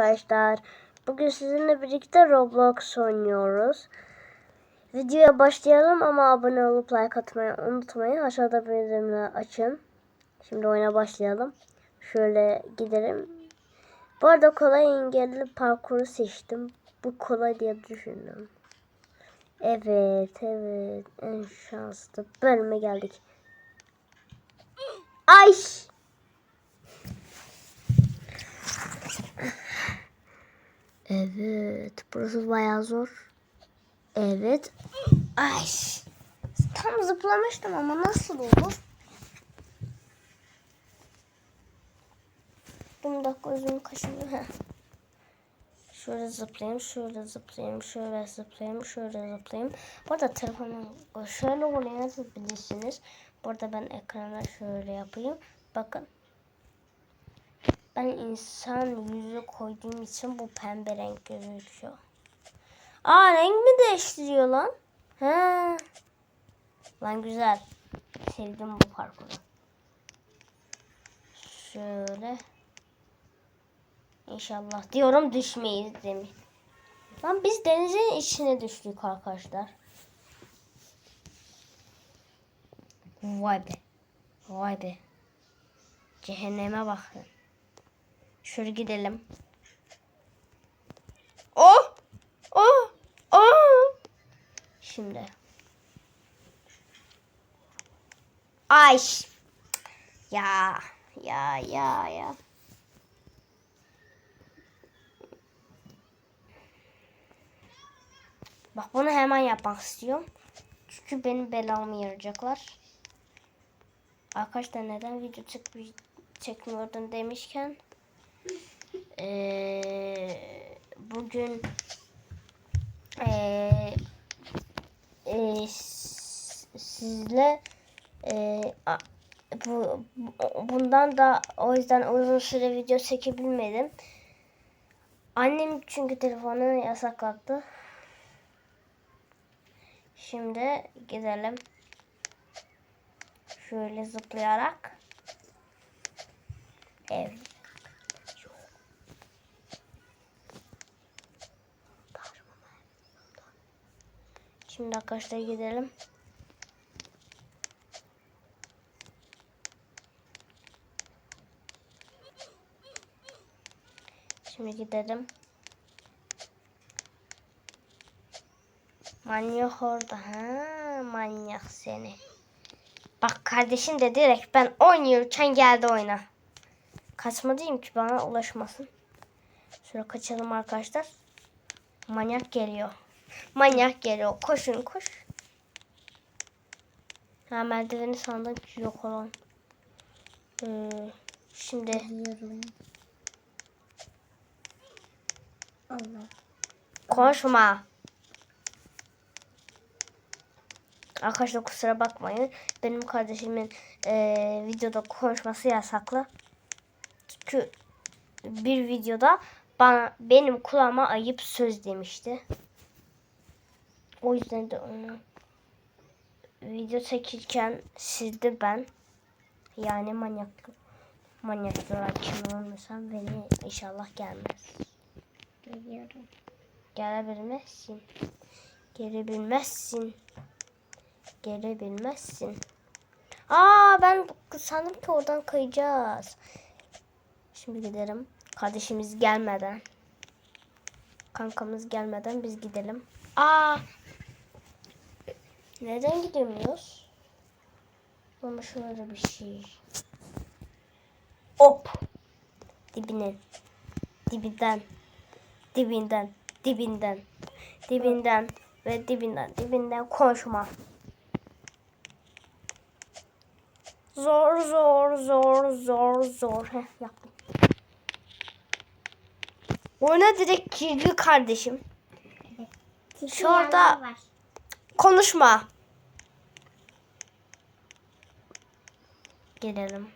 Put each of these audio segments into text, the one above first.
Arkadaşlar bugün sizinle birlikte Roblox oynuyoruz. Videoya başlayalım ama abone olup like atmayı unutmayın. Aşağıda bildirimleri açın. Şimdi oyuna başlayalım. Şöyle gidelim. Bu arada kolay engelli parkuru seçtim. Bu kolay diye düşündüm. Evet evet en şanslı bölüme geldik. Ay! Evet. Burası bayağı zor. Evet. Ay. Tam zıplamıştım ama nasıl olur? Bir dakika gözüm. Heh. Şöyle zıplayayım, şöyle zıplayayım, şöyle zıplayayım, şöyle zıplayayım. Bu arada telefonum şöyle oynayabilirsiniz. Burada ben ekrana şöyle yapayım. Bakın. Ben insan yüzü koyduğum için bu pembe renk gözüküyor. Aa renk mi değiştiriyor lan? He. Lan güzel. Sevdim bu parkuru. Şöyle. İnşallah diyorum düşmeyiz demin. Lan biz denizin içine düştük arkadaşlar. Vay be. Vay be. Cehenneme bakın. Şöyle gidelim. Oh! Oh! Oh! Şimdi. Ay! Ya, ya, ya, ya. Bak bunu hemen yapmak istiyorum. Çünkü benim belamı yarayacaklar. Arkadaşlar neden video çek çekmiyordun demişken ee, bugün ee, ee, sizle ee, bu, bundan da o yüzden uzun süre video çekebilmedim. Annem çünkü telefonu yasaklattı. Şimdi gidelim. Şöyle zıplayarak. Evet. Şimdi arkadaşlar gidelim. Şimdi gidelim. Manyak orada. Ha, manyak seni. Bak kardeşin de direkt ben oynuyorken geldi oyna. Kaçma diyeyim ki bana ulaşmasın. Şöyle kaçalım arkadaşlar. Manyak geliyor. Manyak geliyor. Koşun koş. Ha merdiveni sandım ki yok olan. Ee, şimdi. Biliyorum. Allah. Konuşma. Arkadaşlar kusura bakmayın. Benim kardeşimin e, videoda konuşması yasaklı. Çünkü bir videoda bana benim kulağıma ayıp söz demişti. O yüzden de onu video çekirken sildi ben. Yani manyak manyaklar kim olmasam beni inşallah gelmez. Geliyorum. Gelebilmezsin. Gelebilmezsin. Gelebilmezsin. Aa ben sandım ki oradan kayacağız. Şimdi gidelim. Kardeşimiz gelmeden. Kankamız gelmeden biz gidelim. Aa neden gidemiyoruz? Ama şöyle bir şey. Hop. Dibine. Dibinden. Dibinden. Dibinden. Dibinden. Ve dibinden. Dibinden konuşma. Zor zor zor zor zor. Heh, yaptım. Oyuna direkt girdi kardeşim. Şu anda- var. Konuşma. Gelelim.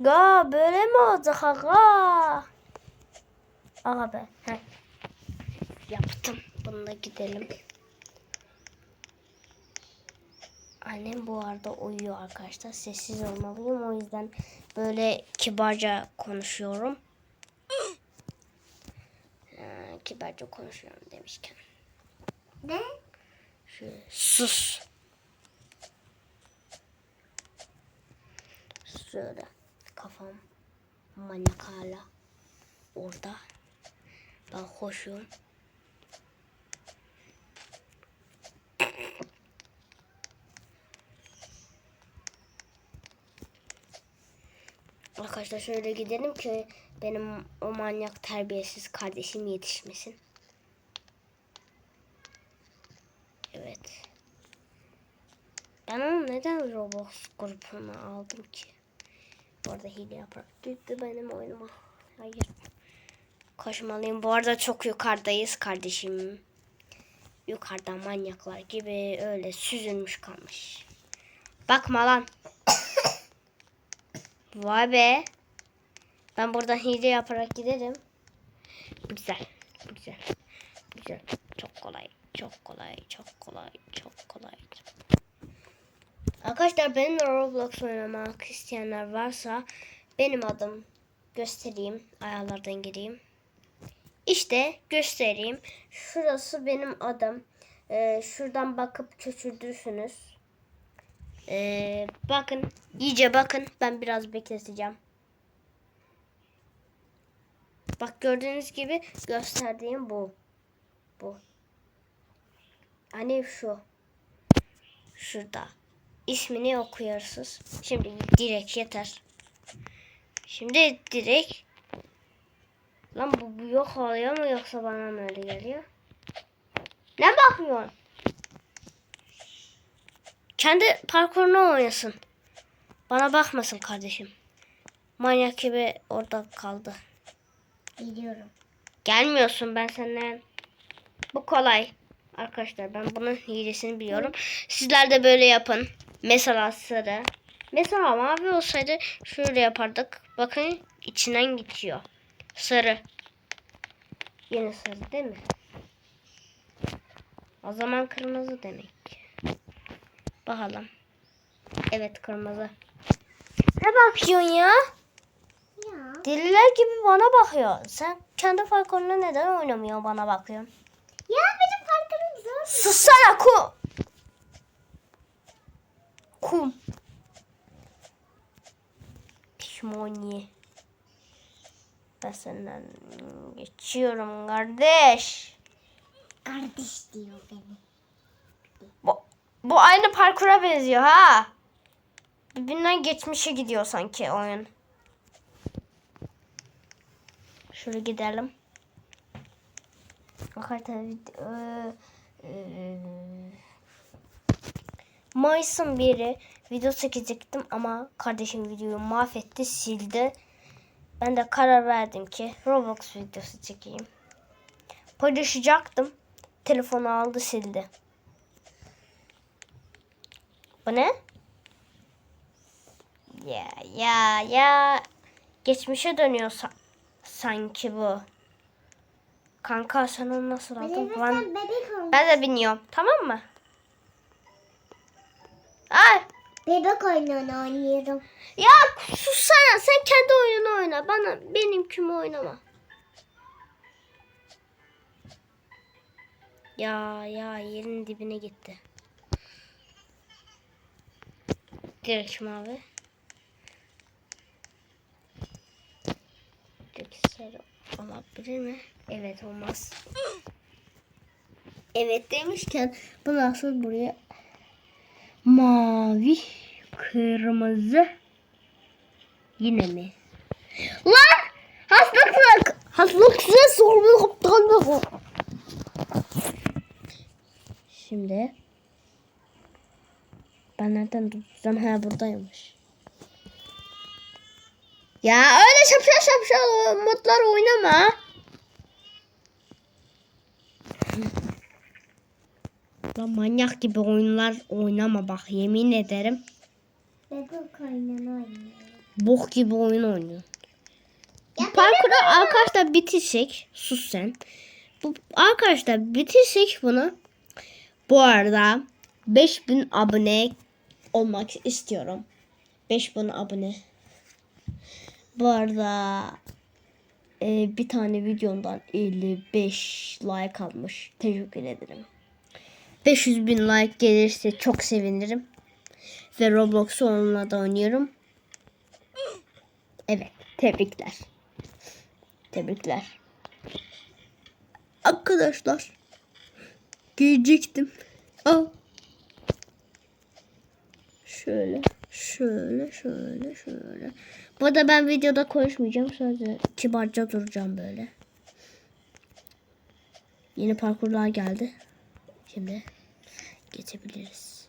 Ga böyle mi olacak aga? Abi. Heh. Yaptım. Bununla gidelim. Annem bu arada uyuyor arkadaşlar. Sessiz olmalıyım. O yüzden böyle kibarca konuşuyorum. Ee, kibarca konuşuyorum demişken. Ne? Şöyle sus. Şöyle kafam manyak hala orada. Ben hoşum. Arkadaşlar şöyle gidelim ki benim o manyak terbiyesiz kardeşim yetişmesin. Evet. Ben onu neden Roblox grubuna aldım ki? Bu arada hile yaparak gitti benim oyunuma. Hayır. Koşmalıyım. Bu arada çok yukarıdayız kardeşim. Yukarıda manyaklar gibi öyle süzülmüş kalmış. Bakma lan. Vay be. Ben buradan hile yaparak giderim. Güzel. Güzel. Güzel. Çok kolay. Çok kolay. Çok kolay. Çok kolay. Arkadaşlar benimle Roblox oynamak isteyenler varsa benim adım göstereyim. Ayarlardan gireyim. İşte göstereyim. Şurası benim adım. Ee, şuradan bakıp küçültürsünüz. Ee, bakın. iyice bakın. Ben biraz bekleteceğim. Bak gördüğünüz gibi gösterdiğim bu. Bu. Hani şu. Şurada. İsmini okuyorsunuz. Şimdi direkt yeter. Şimdi direkt. Lan bu, bu yok oluyor mu yoksa bana mı öyle geliyor? Ne bakıyorsun? Kendi parkurunu oynasın. Bana bakmasın kardeşim. Manyak gibi orada kaldı. Gidiyorum. Gelmiyorsun ben senden. Bu kolay. Arkadaşlar ben bunun hilesini biliyorum. Sizler de böyle yapın. Mesela sarı. Mesela mavi olsaydı şöyle yapardık. Bakın içinden geçiyor. Sarı. Yine sarı değil mi? O zaman kırmızı demek. Bakalım. Evet kırmızı. Ne bakıyorsun ya? Ya. Deliler gibi bana bakıyor. Sen kendi farkında neden oynamıyor bana bakıyorsun? Ya benim parkırım zor. Sussana kum. Kum. Pişmaniye. Ben senden geçiyorum kardeş. Kardeş diyor beni. Bu, bu aynı parkura benziyor ha. Birbirinden geçmişe gidiyor sanki oyun. Şöyle gidelim. Eee, Mayıs'ın biri video çekecektim ama kardeşim videoyu mahvetti sildi. Ben de karar verdim ki Roblox videosu çekeyim. Paylaşacaktım. Telefonu aldı sildi. Bu ne? Ya ya ya. Geçmişe dönüyor sa- sanki bu. Kanka sen onu nasıl aldın? Bebek Ben, de biniyorum. Tamam mı? Ay. Bebek oyununu oynuyorum. Ya sussana. Sen kendi oyununu oyna. Bana benimkimi oynama. Ya ya yerin dibine gitti. Direkt mavi. Direkt sarı olabilir mi? Evet olmaz. Evet demişken bu nasıl buraya mavi, kırmızı yine mi? Lan! Hastalık! Hastalık size sorumlu Şimdi ben nereden tutacağım? Ha buradaymış. Ya öyle şapşal şapşal modlar oynama. Lan manyak gibi oyunlar oynama bak yemin ederim. Bebek oyununu oynuyorum. Bok gibi oyun oynuyor. Parkuru arkadaşlar bitirsek. Sus sen. Bu, arkadaşlar bitirsek bunu. Bu arada 5000 abone olmak istiyorum. 5000 abone. Bu arada e, bir tane videomdan 55 like almış. Teşekkür ederim. 500 bin like gelirse çok sevinirim. Ve Roblox'u onunla da oynuyorum. Evet. Tebrikler. Tebrikler. Arkadaşlar. Giyecektim. Al. Şöyle. Şöyle. Şöyle. Şöyle. Bu arada ben videoda konuşmayacağım. Sadece kibarca duracağım böyle. Yeni parkurlar geldi. Şimdi geçebiliriz.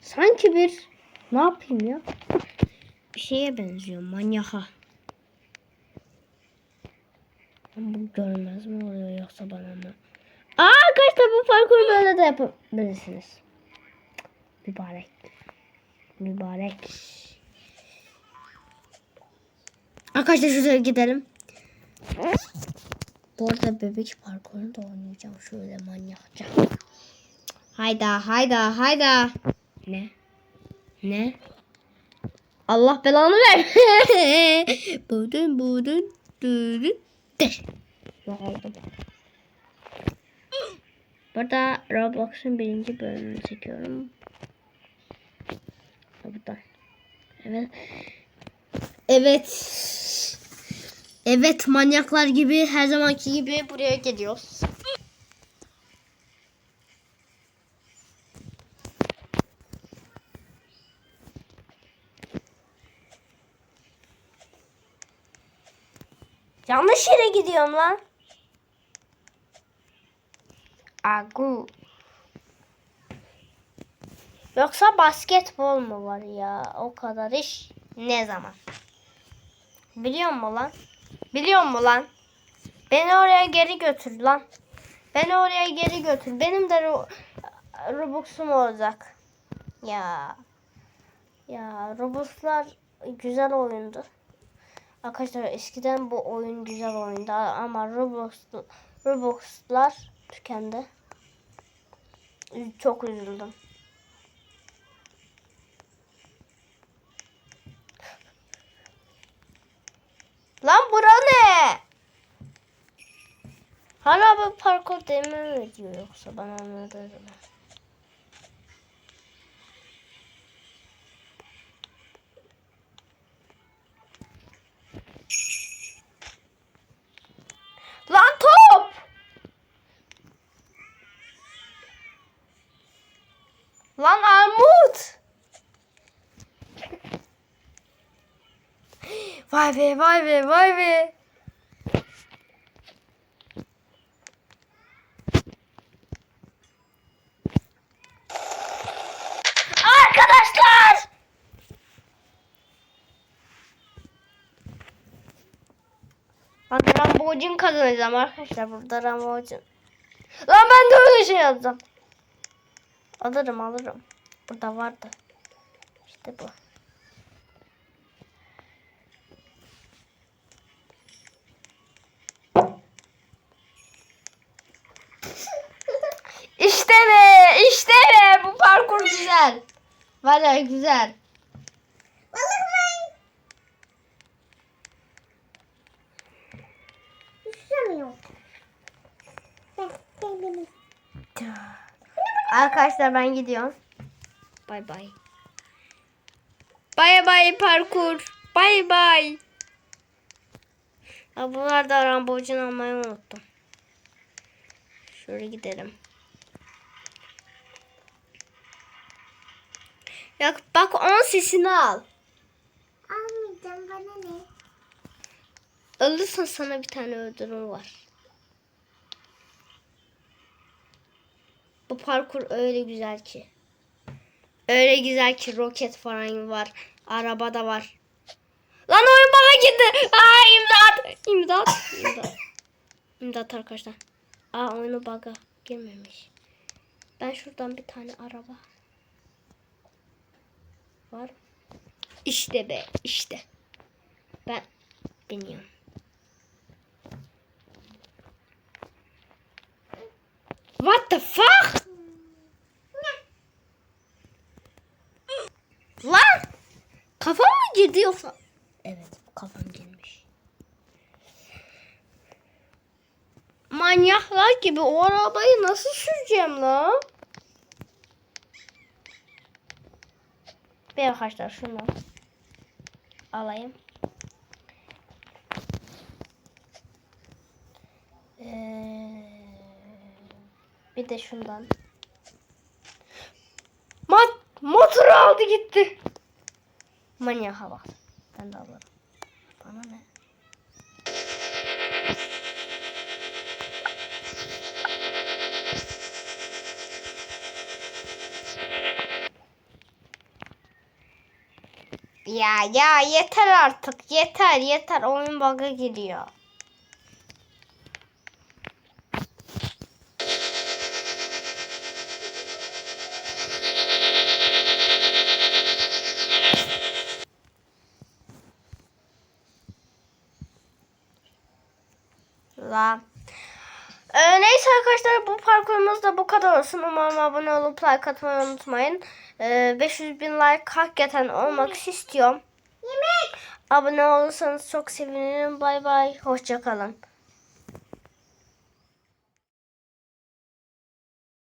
Sanki bir ne yapayım ya? Bir şeye benziyor manyaha. Ama bu görmez mi oluyor yoksa bana mı? Aa arkadaşlar bu parkuru böyle de yapabilirsiniz. Mübarek. Mübarek. Arkadaşlar şuraya gidelim. Bu arada bebek parkurunu da oynayacağım şöyle manyakça. Hayda hayda hayda. Ne? Ne? Allah belanı ver. budun budun budun. De. Yok oldum. Burada Roblox'un birinci bölümünü çekiyorum. Burada. Evet. Evet. Evet manyaklar gibi her zamanki gibi buraya geliyoruz. Yanlış yere gidiyorum lan. Agu. Yoksa basketbol mu var ya? O kadar iş ne zaman? Biliyor musun lan? Biliyor musun lan? Beni oraya geri götür lan. Beni oraya geri götür. Benim de Ro- Robux'um olacak. Ya. Ya Robux'lar güzel oyundu. Arkadaşlar eskiden bu oyun güzel oyundu ama Roblox Robux'lar tükendi. Çok üzüldüm. Lan bura ne? Hala bu parkur demir mi diyor yoksa bana anladın mı? Vay be vay be vay be. Arkadaşlar! Ben Rambo'cun kazanacağım arkadaşlar burada Rambo'cun. Lan ben de öyle şey yapacağım. Alırım alırım. Burada vardı. İşte bu. İşte be, işte be. Bu parkur güzel. Var ya güzel. Üşümüyor. Ben, benim. Arkadaşlar ben gidiyorum. Bay bay. Bay bay parkur. Bay bay. Ha, bunlar da Rambo'cun almayı unuttum. Şöyle gidelim. Yok bak onun sesini al. Almayacağım bana ne? Ölürsen sana bir tane ödülüm var. Bu parkur öyle güzel ki. Öyle güzel ki roket falan var. Araba da var. Lan oyun bana gitti. Aa imdat. İmdat. İmdat. İmdat arkadaşlar. Aa oyunu bug'a girmemiş. Ben şuradan bir tane araba. Var. İşte be işte. Ben biniyorum. What the fuck? Lan! Kafam mı girdi yoksa? Evet kafam girmiş. Manyaklar gibi o arabayı nasıl süreceğim la? Bir arkadaşlar şunu alayım. Ee, bir de şundan. Mat motoru aldı gitti. Manyaka bak. Ben de alırım. Bana ne? Ya ya yeter artık. Yeter yeter. Oyun bug'a giriyor. La. Ee, neyse arkadaşlar bu parkurumuz da bu kadar olsun. Umarım abone olup like atmayı unutmayın. Ee, 500 bin like hakikaten olmak istiyorum. Yemek. Abone olursanız çok sevinirim. Bay bay. Hoşçakalın.